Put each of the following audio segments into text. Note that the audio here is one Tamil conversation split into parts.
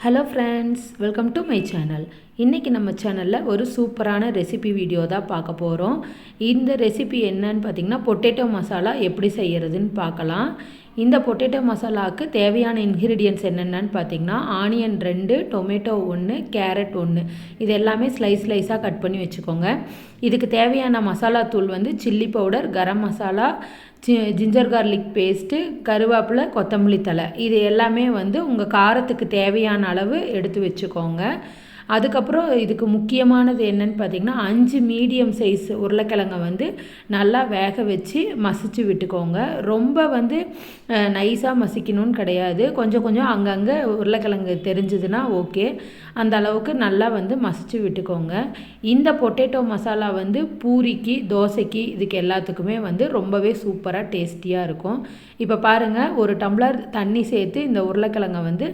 Hello friends welcome to my channel இன்றைக்கி நம்ம சேனலில் ஒரு சூப்பரான ரெசிபி வீடியோ தான் பார்க்க போகிறோம் இந்த ரெசிபி என்னன்னு பார்த்திங்கன்னா பொட்டேட்டோ மசாலா எப்படி செய்கிறதுன்னு பார்க்கலாம். இந்த பொட்டேட்டோ மசாலாவுக்கு தேவையான இன்க்ரீடியன்ஸ் என்னென்னு பார்த்திங்கன்னா ஆனியன் ரெண்டு டொமேட்டோ ஒன்று கேரட் ஒன்று இது எல்லாமே ஸ்லைஸ் ஸ்லைஸாக கட் பண்ணி வச்சுக்கோங்க. இதுக்கு தேவையான மசாலா தூள் வந்து சில்லி பவுடர் கரம் மசாலா ஜி ஜிஞ்சர் கார்லிக் பேஸ்ட்டு கருவேப்பிலை கொத்தமல்லி தலை இது எல்லாமே வந்து உங்கள் காரத்துக்கு தேவையான அளவு எடுத்து வச்சுக்கோங்க. அதுக்கப்புறம் இதுக்கு முக்கியமானது என்னன்னு பார்த்தீங்கன்னா அஞ்சு மீடியம் சைஸ் உருளைக்கிழங்கை வந்து நல்லா வேக வச்சு மசிச்சு விட்டுக்கோங்க. ரொம்ப வந்து நைஸாக மசிக்கணும்னு கிடையாது. கொஞ்சம் கொஞ்சம் அங்கங்கே உருளைக்கிழங்கு தெரிஞ்சதுன்னா ஓகே அந்த அளவுக்கு நல்லா வந்து மசிச்சு விட்டுக்கோங்க. இந்த பொட்டேட்டோ மசாலா வந்து பூரிக்கு தோசைக்கு இதுக்கு எல்லாத்துக்குமே வந்து ரொம்பவே சூப்பராக டேஸ்டியாக இருக்கும். இப்போ பாருங்கள் ஒரு டம்ளர் தண்ணி சேர்த்து இந்த உருளைக்கிழங்கை வந்து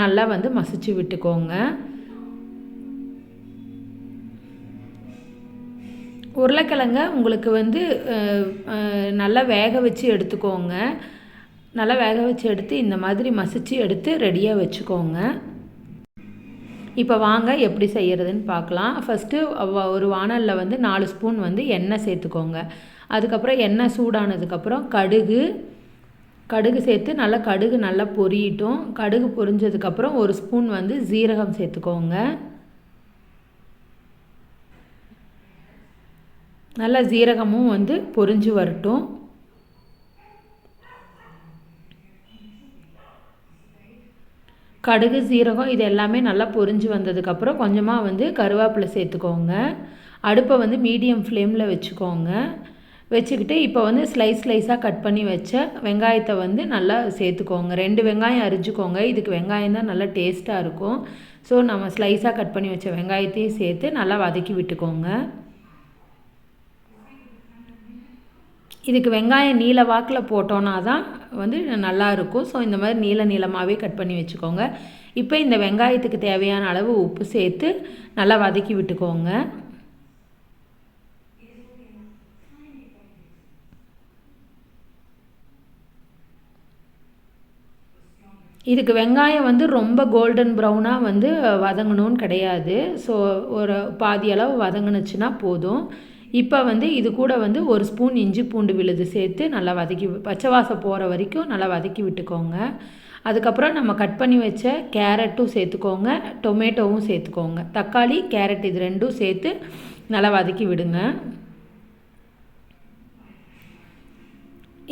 நல்லா வந்து மசிச்சு விட்டுக்கோங்க. உருளைக்கிழங்க உங்களுக்கு வந்து நல்லா வேக வச்சு எடுத்துக்கோங்க. நல்லா வேக வச்சு எடுத்து இந்த மாதிரி மசிச்சு எடுத்து ரெடியாக வச்சுக்கோங்க. இப்போ வாங்க எப்படி செய்கிறதுன்னு பார்க்கலாம் ஃபஸ்ட்டு ஒரு வானலில் வந்து நாலு ஸ்பூன் வந்து எண்ணெய் சேர்த்துக்கோங்க. அதுக்கப்புறம் எண்ணெய் சூடானதுக்கப்புறம் கடுகு கடுகு சேர்த்து நல்லா கடுகு நல்லா பொரியட்டும். கடுகு பொரிஞ்சதுக்கப்புறம் ஒரு ஸ்பூன் வந்து ஜீரகம் சேர்த்துக்கோங்க. நல்லா ஜீரகமும் வந்து பொரிஞ்சு வரட்டும். கடுகு சீரகம் இது எல்லாமே நல்லா பொரிஞ்சு வந்ததுக்கப்புறம் கொஞ்சமாக வந்து கருவேப்பிலை சேர்த்துக்கோங்க. அடுப்பை வந்து மீடியம் ஃப்ளேமில் வச்சுக்கோங்க. வச்சுக்கிட்டு இப்போ வந்து ஸ்லைஸ் ஸ்லைஸாக கட் பண்ணி வச்ச வெங்காயத்தை வந்து நல்லா சேர்த்துக்கோங்க. ரெண்டு வெங்காயம் அரிஞ்சுக்கோங்க. இதுக்கு வெங்காயம் தான் நல்லா டேஸ்ட்டாக இருக்கும். ஸோ நம்ம ஸ்லைஸாக கட் பண்ணி வச்ச வெங்காயத்தையும் சேர்த்து நல்லா வதக்கி விட்டுக்கோங்க. இதுக்கு வெங்காயம் நீல வாக்கில் போட்டோன்னா தான் வந்து நல்லாயிருக்கும் ஸோ இந்த மாதிரி நீல நீளமாகவே கட் பண்ணி வச்சுக்கோங்க. இப்போ இந்த வெங்காயத்துக்கு தேவையான அளவு உப்பு சேர்த்து நல்லா வதக்கி விட்டுக்கோங்க. இதுக்கு வெங்காயம் வந்து ரொம்ப கோல்டன் ப்ரௌனாக வந்து வதங்கணும்னு கிடையாது. ஸோ ஒரு பாதி அளவு வதங்கினுச்சுன்னா போதும். இப்போ வந்து இது கூட வந்து ஒரு ஸ்பூன் இஞ்சி பூண்டு விழுது சேர்த்து நல்லா வதக்கி பச்சை வாசம் போகிற வரைக்கும் நல்லா வதக்கி விட்டுக்கோங்க. அதுக்கப்புறம் நம்ம கட் பண்ணி வச்ச கேரட்டும் சேர்த்துக்கோங்க டொமேட்டோவும் சேர்த்துக்கோங்க. தக்காளி கேரட் இது ரெண்டும் சேர்த்து நல்லா வதக்கி விடுங்க.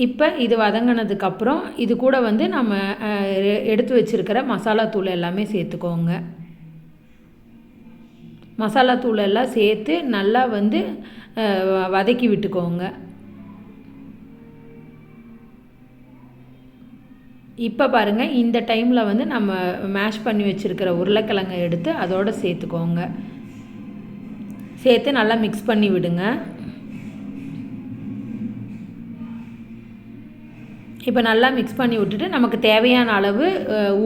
இப்போ இது வதங்கினதுக்கப்புறம் இது கூட வந்து நம்ம எடுத்து வச்சுருக்கிற மசாலா தூள் எல்லாமே சேர்த்துக்கோங்க. மசாலா தூள் எல்லாம் சேர்த்து நல்லா வந்து வதக்கி விட்டுக்கோங்க. இப்போ பாருங்கள் இந்த டைமில் வந்து நம்ம மேஷ் பண்ணி வச்சுருக்கிற உருளைக்கிழங்கை எடுத்து அதோடு சேர்த்துக்கோங்க. சேர்த்து நல்லா மிக்ஸ் பண்ணி விடுங்க. இப்போ நல்லா மிக்ஸ் பண்ணி விட்டுட்டு நமக்கு தேவையான அளவு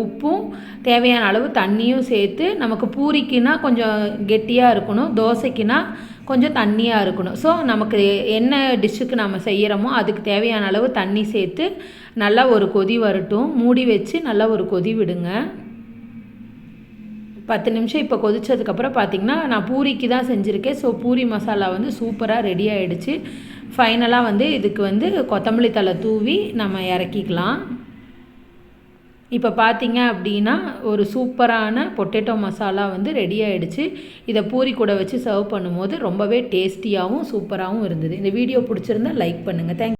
உப்பும் தேவையான அளவு தண்ணியும் சேர்த்து நமக்கு பூரிக்குன்னா கொஞ்சம் கெட்டியாக இருக்கணும் தோசைக்குன்னா கொஞ்சம் தண்ணியாக இருக்கணும். ஸோ நமக்கு என்ன டிஷ்ஷுக்கு நம்ம செய்கிறோமோ அதுக்கு தேவையான அளவு தண்ணி சேர்த்து நல்லா ஒரு கொதி வரட்டும். மூடி வச்சு நல்லா ஒரு கொதி விடுங்க. பத்து நிமிஷம் இப்போ கொதித்ததுக்கப்புறம் பார்த்திங்கன்னா நான் பூரிக்கு தான் செஞ்சுருக்கேன். ஸோ பூரி மசாலா வந்து சூப்பராக ரெடி ஆகிடுச்சு ஃபைனலாக வந்து இதுக்கு வந்து கொத்தமல்லி தலை தூவி நம்ம இறக்கிக்கலாம். இப்போ பார்த்தீங்க அப்படின்னா ஒரு சூப்பரான பொட்டேட்டோ மசாலா வந்து ரெடி ஆகிடுச்சு இதை பூரி கூட வச்சு சர்வ் பண்ணும்போது ரொம்பவே டேஸ்டியாகவும் சூப்பராகவும் இருந்தது. இந்த வீடியோ பிடிச்சிருந்தா லைக் பண்ணுங்கள் தேங்க்